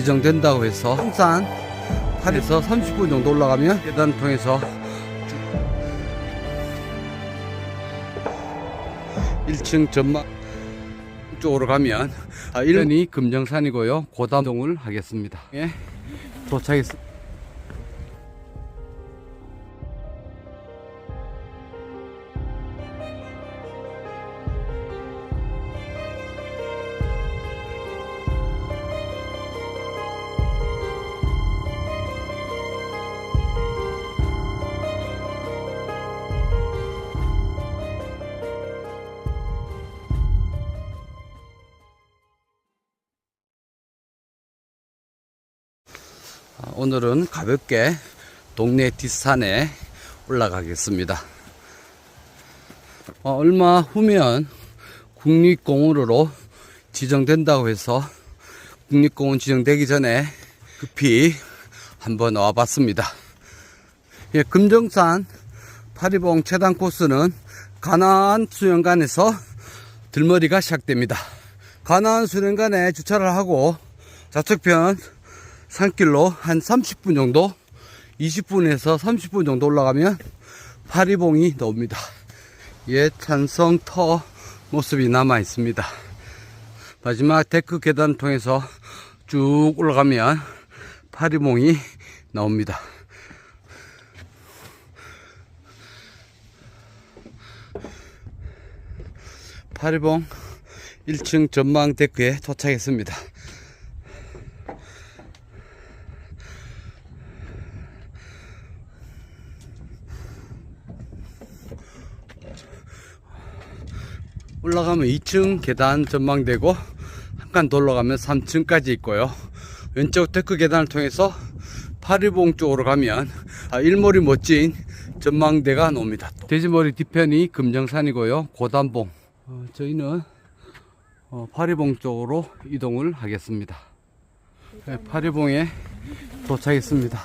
지정된다고 해서 성산 팔에서 30분 정도 올라가면 계단 통해서 1층 전망 쪽으로 가면 아, 1년이 금정산이고요. 고담동을 하겠습니다. 예, 도착했습니다. 오늘은 가볍게 동네 뒷산에 올라가겠습니다. 어, 얼마 후면 국립공원으로 지정된다고 해서 국립공원 지정되기 전에 급히 한번 와봤습니다. 예, 금정산 파리봉 최단 코스는 가나안 수영관에서 들머리가 시작됩니다. 가나안 수영관에 주차를 하고 좌측편 산길로 한 30분 정도 20분에서 30분 정도 올라가면 파리봉이 나옵니다. 옛 찬성 터 모습이 남아 있습니다. 마지막 데크 계단 통해서 쭉 올라가면 파리봉이 나옵니다. 파리봉 1층 전망 데크에 도착했습니다. 올라가면 2층 계단 전망되고 한칸더 올라가면 3층까지 있고요. 왼쪽 데크 계단을 통해서 파리봉 쪽으로 가면 아, 일몰이 멋진 전망대가 나옵니다. 돼지머리 뒤편이 금정산이고요. 고단봉. 어, 저희는 어, 파리봉 쪽으로 이동을 하겠습니다. 네, 파리봉에 도착했습니다.